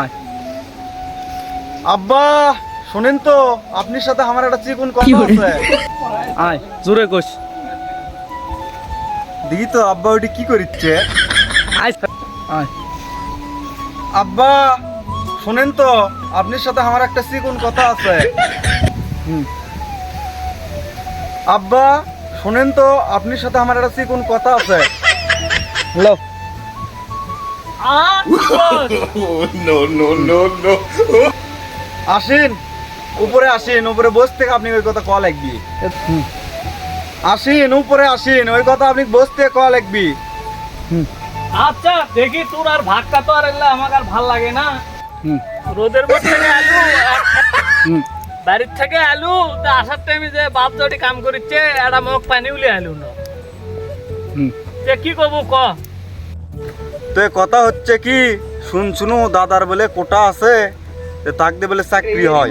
আয়। আব্বা শোনেন তো আপনার সাথে আমার একটা চিকুন কথা আছে। আয় জোরে কোস দেখি তো আব্বা ওটি কি করিচ্ছে? আয়। আয়। আব্বা শোনেন তো আপনার সাথে আমার একটা চিকুন কথা আছে। হুম। আব্বা শোনেন তো আপনার সাথে আমার একটা চিকুন কথা আছে। হ্যালো আসেন উপরে আসেন উপরে বস থেকে আপনি ওই কথা কল লাগবি। আসেন উপরে আসেন ওই কথা আপনি বস থেকে কল লাগবি। আচ্ছা দেখি তোর আর ভাগটা তো আর এলে আমার আর ভালো লাগে না। রোদের মধ্যে আলু বাড়ির থেকে আলু তা আসার টাইমে যে বাপ জটি কাম করিচ্ছে একটা মুখ পানি উলে আলু না। কি করব ক? তো কথা হচ্ছে কি? শুন শুনু দাদার বলে কোটা আছে থাকতে বলে চাকরি হয়।